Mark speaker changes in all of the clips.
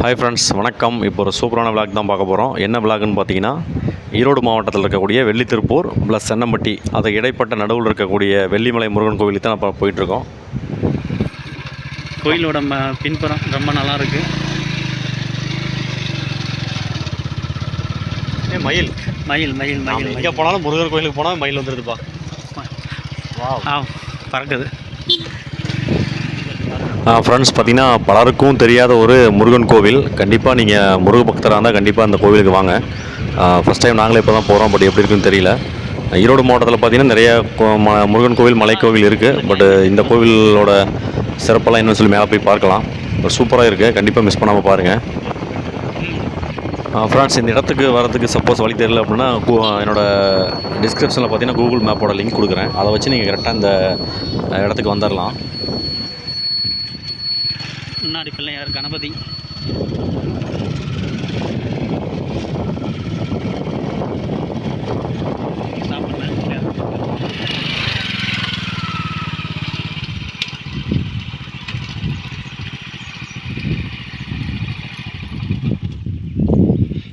Speaker 1: Hi friends வணக்கம். இப்போ ஒரு சூப்பரான விளாக் தான் பார்க்க போகிறோம் என்ன விளாக்னு பார்த்தீங்கன்னா ஈரோடு மாவட்டத்தில் இருக்கக்கூடிய வெள்ளித்திருப்பூர் ப்ளஸ் சென்னம்பட்டி அது இடைப்பட்ட நடுவில் இருக்கக்கூடிய வெள்ளிமலை முருகன் கோவிலுக்கு தான் இப்போ போயிட்டுருக்கோம்.
Speaker 2: கோயிலோட ம பின்புறம் ரொம்ப நல்லா இருக்கு
Speaker 1: ஏ மயில்.
Speaker 2: மயில் மயில் மயில்
Speaker 1: எங்கே போனாலும் முருகர் கோயிலுக்கு போனால் மயில் வந்துடுதுப்பா
Speaker 2: ஆ பறக்குது.
Speaker 1: ஃப்ரெண்ட்ஸ் பார்த்தீங்கன்னா பலருக்கும் தெரியாத ஒரு முருகன் கோவில். கண்டிப்பாக நீங்கள் முருக பக்தராக இருந்தால் கண்டிப்பாக அந்த கோவிலுக்கு வாங்க. ஃபஸ்ட் டைம் நாங்களே இப்போ தான் போகிறோம் பட் எப்படி இருக்குன்னு தெரியல. ஈரோடு மாவட்டத்தில் பார்த்தீங்கன்னா நிறைய கோ- முருகன் கோவில் மலைக்கோவில் இருக்குது பட் இந்த கோவிலோட சிறப்பெல்லாம் என்னன்னு சொல்லி மேலே போய் பார்க்கலாம். சூப்பராக இருக்குது கண்டிப்பாக மிஸ் பண்ணாமல் பாருங்கள் ஃப்ரெண்ட்ஸ் இந்த இடத்துக்கு வரதுக்கு சப்போஸ் வழி தெரியல அப்படின்னா கூ என்னோடய டிஸ்கிரிப்ஷனில் பார்த்தீங்கன்னா கூகுள் மேப்போட லிங்க் கொடுக்குறேன். அதை வச்சு நீங்கள் கரெக்டாக இந்த இடத்துக்கு வந்துடலாம்
Speaker 2: முன்னாடி பிள்ளையார் கணபதி?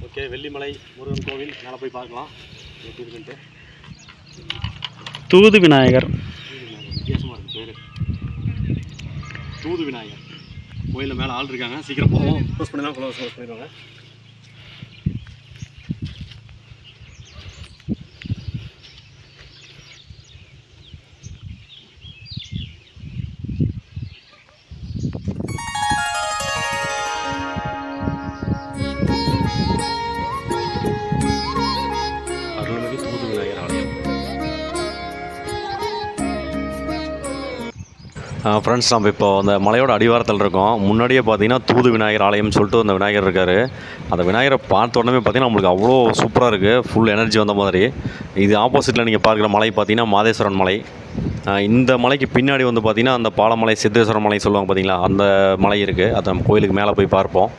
Speaker 1: ஓகே வெள்ளிமலை முருகன் கோவில் மேலே போய் பார்க்கலாம். எப்படி இருக்குன்ட்டு.
Speaker 2: தூது விநாயகர்.
Speaker 1: வித்தியாசமாக இருக்குது பேர். தூது விநாயகர். கோயிலில் மேலே ஆள் இருக்காங்க. சீக்கிரம் போவோம். க்ளோஸ் பண்ணி தான் க்ளோஸ் க்ளோஸ் பண்ணிடுவாங்க. ஃப்ரெண்ட்ஸ் நம்ம இப்போ அந்த மலையோட அடிவாரத்தில் இருக்கோம். முன்னாடியே பார்த்தீங்கன்னா தூது விநாயகர் ஆலயம்னு சொல்லிட்டு அந்த விநாயகர் இருக்கார். அந்த விநாயகரை பார்த்த உடனே பார்த்தீங்கன்னா நம்மளுக்கு அவ்வளோ சூப்பராக இருக்குது ஃபுல் எனர்ஜி வந்த மாதிரி. இது ஆப்போசிட்டில் நீங்கள் பார்க்குற மலை பார்த்தீங்கன்னா மாதேஸ்வரன் மலை. இந்த மலைக்கு பின்னாடி வந்து பார்த்தீங்கன்னா அந்த பாலமலை சித்தேஸ்வரன் மலை சொல்லுவாங்க பார்த்தீங்களா அந்த மலை இருக்குது அது நம்ம கோயிலுக்கு மேலே போய் பார்ப்போம்.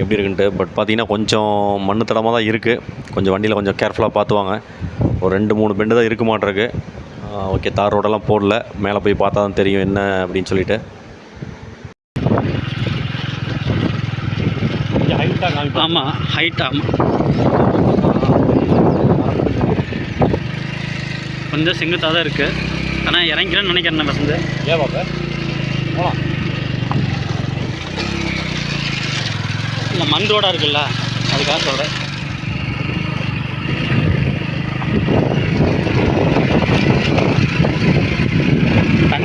Speaker 1: எப்படி இருக்குன்ட்டு. பட் பார்த்தீங்கன்னா கொஞ்சம் மண்ணு தடமாக தான் இருக்குது கொஞ்சம் வண்டியில் கொஞ்சம் கேர்ஃபுல்லாக பார்த்துவாங்க. ஒரு ரெண்டு மூணு பெண்டு தான் இருக்க மாட்டிருக்கு. ஓகே தார் ரோடெல்லாம் போடல. மேலே போய் பார்த்தா தான் தெரியும் என்ன அப்படின்னு சொல்லிட்டு.
Speaker 2: ஆமாம் ஹைட் ஆமாம் கொஞ்சம் செங்குத்தாக தான் இருக்குது ஆனால் இறங்கிறேன்னு நினைக்கிறேன் வசந்து.
Speaker 1: ஏன் பாப்பா? போகலாம்
Speaker 2: இல்லை மந்தோட இருக்குல்ல? அதுக்காக சொல்கிறேன்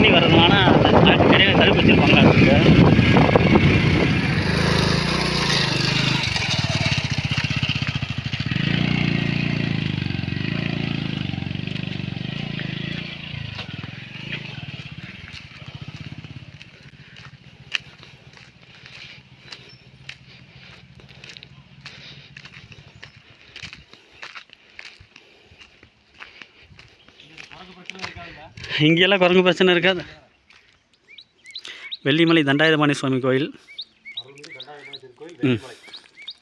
Speaker 2: தண்ணி வரதுனால அந்த தடுப்பு வச்சுருப்பாங்க. அதுக்கு இங்கெல்லாம் குரங்கு பிரச்சனை இருக்காது. வெள்ளிமலை தண்டாயுதபாணி சுவாமி கோயில். ம்.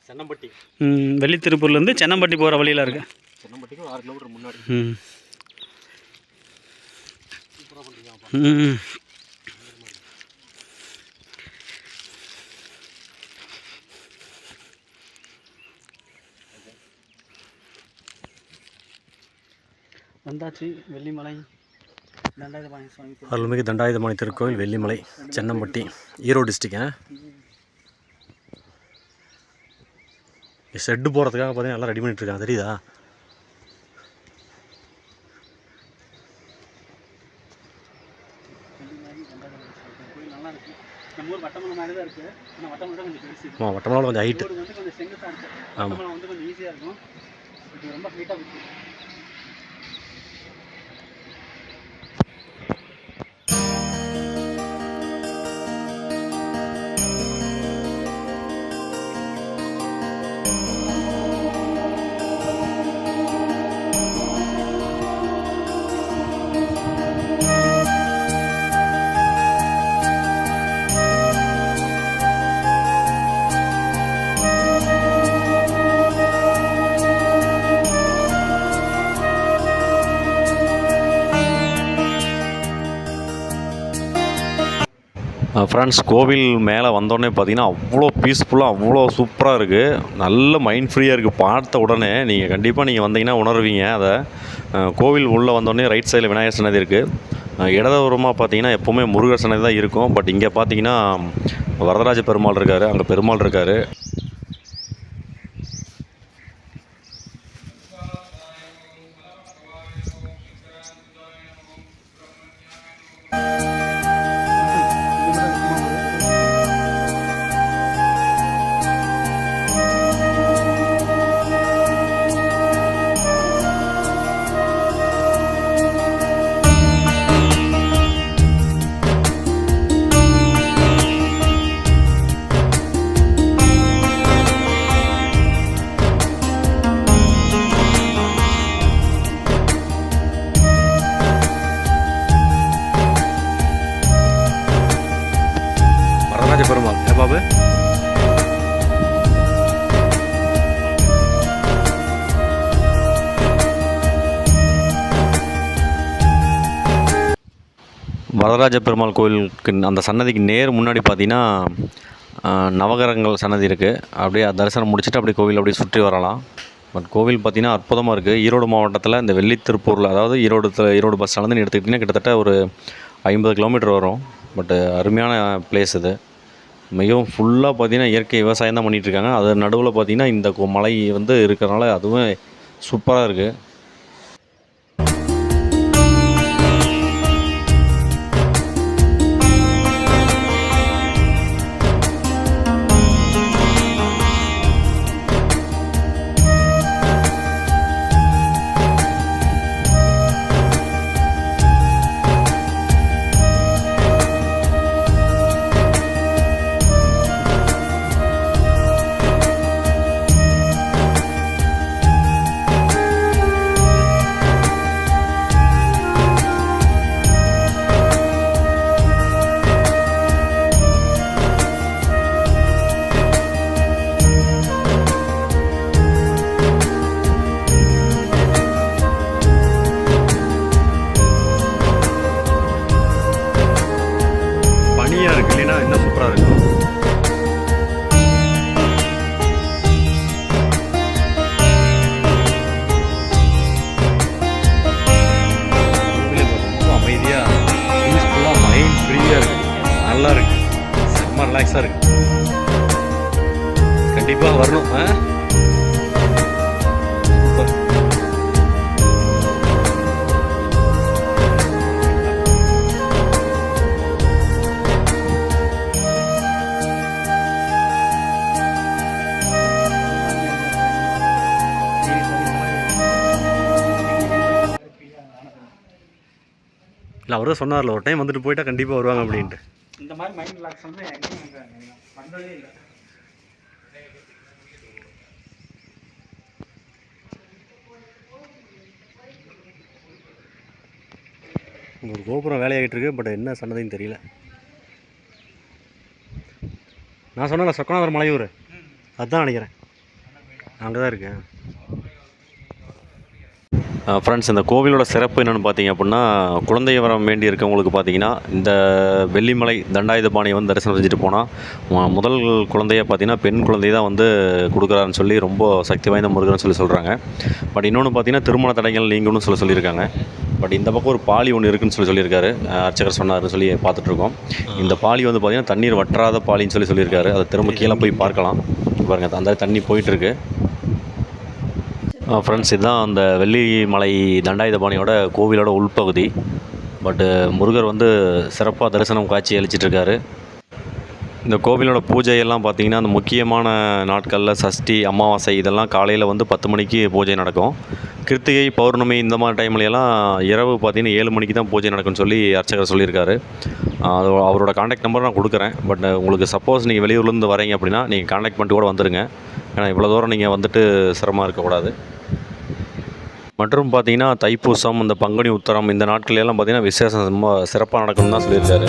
Speaker 1: சென்னம்பட்டி.
Speaker 2: ம், வெள்ளித்திருப்பூர்லேருந்து சென்னம்பட்டி போகிற வழியில் இருக்கு.
Speaker 1: சென்னம்பட்டிக்கு ஆறு கிலோமீட்டர் முன்னாடி.
Speaker 2: ம் ம். வந்தாச்சு வெள்ளிமலை தண்டாயுதபாணி சுவாமி
Speaker 1: அருள்மிகு தண்டாயுதமணி திருக்கோவில் வெள்ளிமலை சென்னம்பட்டி ஈரோடு டிஸ்ட்ரிக்ட் ஷெட்டு போகிறதுக்காக பார்த்தீங்கன்னா எல்லாம் ரெடி பண்ணிட்டு இருக்காங்க. தெரியுதா?
Speaker 2: தண்டாயுதபாணி நல்லா
Speaker 1: ஆமாம் வட்டமனால கொஞ்சம் ஹைட்டு
Speaker 2: ரோடு வந்து கொஞ்சம் செங்குத்தாக இருக்கு.
Speaker 1: ஆமா.
Speaker 2: வட்டமலை வந்து கொஞ்சம் ஈஸியாக இருக்கும். இது ரொம்ப ஹைட்டாக
Speaker 1: ஃப்ரெண்ட்ஸ் கோவில் மேலே வந்தோடனே பார்த்தீங்கன்னா அவ்வளோ பீஸ்ஃபுல்லாக அவ்வளோ சூப்பராக இருக்குது நல்ல மைண்ட் ஃப்ரீயாக இருக்குது பார்த்த உடனே நீங்கள் கண்டிப்பாக நீங்கள் வந்தீங்கன்னா உணர்வீங்க அதை. கோவில் உள்ளே வந்தோடனே ரைட் சைடில் விநாயகர் சன்னதி இருக்குது இடதுபுறமாக பார்த்தீங்கன்னா எப்போவுமே முருகர் சன்னதி தான் இருக்கும். பட் இங்கே பார்த்தீங்கன்னா வரதராஜ பெருமாள் இருக்கார். அங்கே பெருமாள் இருக்கார். பெருமாள் ஏ பாபு? வரதராஜ பெருமாள் கோயிலுக்கு அந்த சன்னதிக்கு நேர் முன்னாடி பார்த்தீங்கன்னா நவகரங்கள் நவகிரகங்கள் சன்னதி இருக்குது அப்படியே தரிசனம் முடிச்சுட்டு அப்படியே கோவில் அப்படியே சுற்றி வரலாம். பட் கோவில் பார்த்திங்கன்னா அற்புதமாக இருக்குது ஈரோடு மாவட்டத்தில் இந்த வெள்ளித்திருப்பூரில் அதாவது ஈரோடு ஈரோடு பஸ் ஸ்டாண்ட்லேருந்து எடுத்துக்கிட்டிங்கன்னா கிட்டத்தட்ட ஒரு ஐம்பது கிலோமீட்டர் வரும். பட் அருமையான பிளேஸ் இது. மிகவும் ஃபுல்லாக பார்த்தீங்கன்னா இயற்கை விவசாயம் தான் பண்ணிகிட்டு இருக்காங்க. அது நடுவில் பார்த்தீங்கன்னா இந்த மலை வந்து இருக்கிறனால அதுவும் சூப்பராக இருக்குது இல்லை அவர் சொன்னார்ல ஒரு டைம் வந்துட்டு போயிட்டா கண்டிப்பாக வருவாங்க அப்படின்ட்டு.
Speaker 2: இந்த மாதிரி மைண்ட் ரிலாக்ஸ் வந்து வந்ததே இல்லை.
Speaker 1: ஒரு கோபுரம் வேலையாகிட்டு இருக்கு பட் என்ன சன்னதின்னு தெரியல. நான் சொன்னல சொக்கநாதர் மலையூர். அதுதான் நினைக்கிறேன். அங்கே தான் இருக்கேன். ஃப்ரெண்ட்ஸ் இந்த கோவிலோட சிறப்பு என்னென்னு பார்த்தீங்க அப்படின்னா குழந்தை வரம் வேண்டி இருக்கவங்களுக்கு பார்த்தீங்கன்னா இந்த வெள்ளிமலை தண்டாயுதபாணியை வந்து தரிசனம் செஞ்சுட்டு போனால் முதல் குழந்தைய பார்த்தீங்கன்னா பெண் குழந்தை தான் வந்து கொடுக்குறாருன்னு சொல்லி ரொம்ப சக்தி வாய்ந்த முருகன் சொல்லி சொல்கிறாங்க பட் இன்னொன்று பார்த்தீங்கன்னா திருமண தடைகள் நீங்கணும்னு சொல்லி சொல்லியிருக்காங்க. பட் இந்த பக்கம் ஒரு பாலி ஒன்று இருக்குன்னு சொல்லி சொல்லியிருக்காரு. அர்ச்சகர் சொன்னார்னு சொல்லி பார்த்துட்ருக்கோம். இந்த பாலி வந்து பார்த்திங்கன்னா தண்ணீர் வற்றாத பாலின்னு சொல்லி சொல்லியிருக்காரு. அதை திரும்ப கீழே போய் பார்க்கலாம். பாருங்கள் அந்த தண்ணி போயிட்டுருக்கு. ஃப்ரெண்ட்ஸ் இதுதான் அந்த வெள்ளிமலை தண்டாயுதபாணியோட கோவிலோட உள்பகுதி. பட்டு முருகர் வந்து சிறப்பாக தரிசனம் காட்சி அளிச்சிட்ருக்காரு. இந்த கோவிலோட பூஜையெல்லாம் பார்த்தீங்கன்னா அந்த முக்கியமான நாட்களில் சஷ்டி அமாவாசை இதெல்லாம் காலையில் வந்து பத்து மணிக்கு பூஜை நடக்கும். கிருத்திகை பௌர்ணமி இந்த மாதிரி டைம்லையெல்லாம் இரவு பார்த்தீங்கன்னா ஏழு மணிக்கு தான் பூஜை நடக்கும்னு சொல்லி அர்ச்சகர் சொல்லியிருக்காரு. அது அவரோட காண்டாக்ட் நம்பர் நான் கொடுக்குறேன். பட் உங்களுக்கு சப்போஸ் நீங்கள் வெளியூர்லேருந்து வரீங்க அப்படின்னா நீங்கள் காண்டாக்ட் பண்ணிட்டு கூட வந்துடுங்க ஏன்னா இவ்வளோ தூரம் நீங்கள் வந்துட்டு சிரமமாக இருக்கக்கூடாது. மற்றும் பார்த்தீங்கன்னா தைப்பூசம் இந்த பங்குனி உத்தரம் இந்த நாட்கள் எல்லாம் பார்த்தீங்கன்னா விசேஷம் ரொம்ப சிறப்பாக நடக்கும்னு தான் சொல்லியிருக்காரு.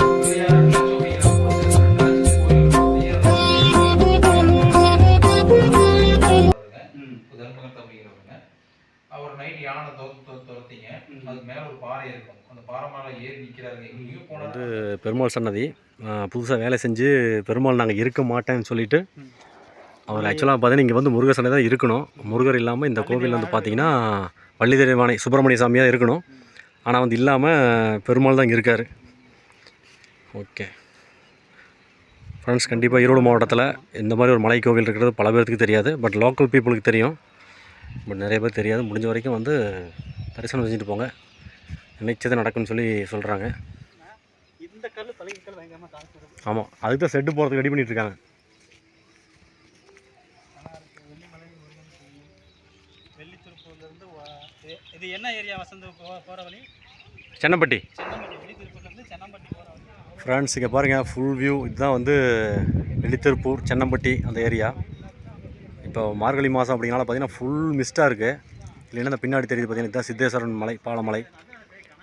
Speaker 3: அவர் நைட் யானை துரத்து துரத்து துரத்திங்க. அதுக்கு மேலே ஒரு பாறை இருக்கும். அந்த பாறை மேலே ஏறி நிற்கிறாருங்க எங்கேயும் போனால்
Speaker 1: பெருமாள் சன்னதி.
Speaker 4: புதுசாக வேலை செஞ்சு பெருமாள் நாங்கள் இருக்க மாட்டேன்னு சொல்லிட்டு. அவர் ஆக்சுவலாக பார்த்தீங்கன்னா இங்கே வந்து முருகர் சன்னதி தான் இருக்கணும். முருகர் இல்லாமல் இந்த கோவில் வந்து பார்த்தீங்கன்னா வள்ளிதேவானை சுப்பிரமணிய சாமியாக இருக்கணும். ஆனால் வந்து இல்லாமல் பெருமாள் தான் இங்கே இருக்கார். ஓகே. ஃப்ரெண்ட்ஸ் கண்டிப்பாக ஈரோடு மாவட்டத்தில் இந்த மாதிரி ஒரு மலை கோவில் இருக்கிறது பல பேர்த்துக்கு தெரியாது. பட் லோக்கல் பீப்புளுக்கு தெரியும். பட் நிறைய பேர் தெரியாது. முடிஞ்ச வரைக்கும் வந்து தரிசனம் செஞ்சுட்டு போங்க. நினைச்சது நடக்கும்னு சொல்லி சொல்கிறாங்க ஆமாம் அதுக்கு தான் செட்டு போகிறதுக்கு ரெடி பண்ணிட்டு இருக்காங்க
Speaker 2: நல்லா இருக்கு வெள்ளிமலை முருகன் கோயில் வெள்ளித்திருப்பூர்லேருந்து இது என்ன ஏரியா வசந்த போகிற வழி?
Speaker 4: சென்னப்பட்டி
Speaker 2: சென்னம்பட்டி வெள்ளித்திருப்பூர்லேருந்து சென்னம்பட்டி போகிற வழி.
Speaker 4: ஃப்ரெண்ட்ஸ் இங்கே பாருங்கள் ஃபுல் வியூ இதுதான் வந்து வெள்ளித்திருப்பூர் சென்னம்பட்டி அந்த ஏரியா இப்போ மார்கழி மாதம் அப்படிங்கனால பார்த்தீங்கன்னா ஃபுல் மிஸ்ட்டாக இருக்குது இல்லைன்னா இந்த பின்னாடி தெரியுது பார்த்தீங்கன்னா இதுதான் சித்தேஸ்வரன் மலை பாலமலை.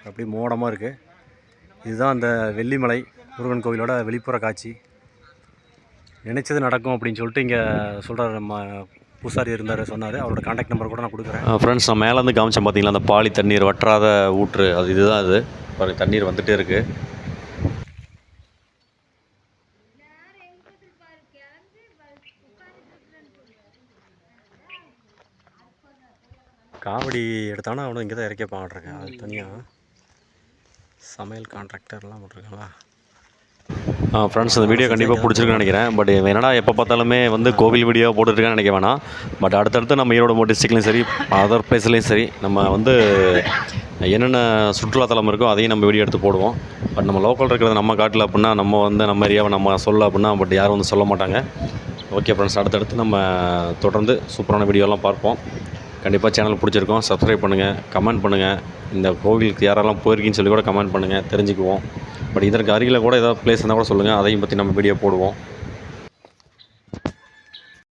Speaker 4: அப்படியே மோடமாக இருக்குது இதுதான் அந்த வெள்ளிமலை முருகன் கோவிலோட வெளிப்புற காட்சி. நினைச்சது நடக்கும் அப்படின்னு சொல்லிட்டு இங்கே சொல்கிறார் நம்ம பூசாரி இருந்தார் சொன்னார். அவரோட காண்டாக்ட் நம்பர் கூட நான் கொடுக்குறேன். ஃப்ரெண்ட்ஸ் நான் மேலேருந்து காமிச்சேன் பார்த்தீங்களா? அந்த பாலி தண்ணீர் வற்றாத ஊற்று அது இதுதான் அது பாருங்க தண்ணீர் வந்துட்டே இருக்குது காவடி எடுத்தானா அவனும் இங்கே தான் இறக்கி பாடுறேன் அது தனியாக சமையல் கான்ட்ராக்டர்லாம் போட்டிருக்காங்களா? ஃப்ரெண்ட்ஸ் இந்த வீடியோ கண்டிப்பாக பிடிச்சிருக்குன்னு நினைக்கிறேன். பட் என்னடா எப்போ பார்த்தாலுமே வந்து கோவில் வீடியோ போட்டுருக்கான்னு நினைக்க வேணாம். பட் அடுத்தடுத்து நம்ம ஈரோடு டிஸ்ட்ரிக்ட்லையும் சரி அதர் பிளேஸ்லேயும் சரி நம்ம வந்து என்னென்ன சுற்றுலாத்தலம் இருக்கோ அதையும் நம்ம வீடியோ எடுத்து போடுவோம். பட் நம்ம லோக்கல் இருக்கிறது நம்ம காட்டில் அப்படின்னா நம்ம வந்து நம்ம ஏரியாவை நம்ம சொல்ல அப்படின்னா பட் யாரும் வந்து சொல்ல மாட்டாங்க. ஓகே ஃப்ரெண்ட்ஸ் அடுத்தடுத்து நம்ம தொடர்ந்து சூப்பரான வீடியோலாம் பார்ப்போம். கண்டிப்பாக சேனல் பிடிச்சிருக்கோம். சப்ஸ்கிரைப் பண்ணுங்கள் கமெண்ட் பண்ணுங்கள் இந்த கோவிலுக்கு யாரெல்லாம் போயிருக்கீங்கன்னு சொல்லி கூட கமெண்ட் பண்ணுங்கள் தெரிஞ்சுக்குவோம். பட் இதற்கு அருகில் கூட ஏதாவது பிளேஸ் இருந்தால் கூட சொல்லுங்கள் அதையும் பற்றி நம்ம வீடியோ போடுவோம்.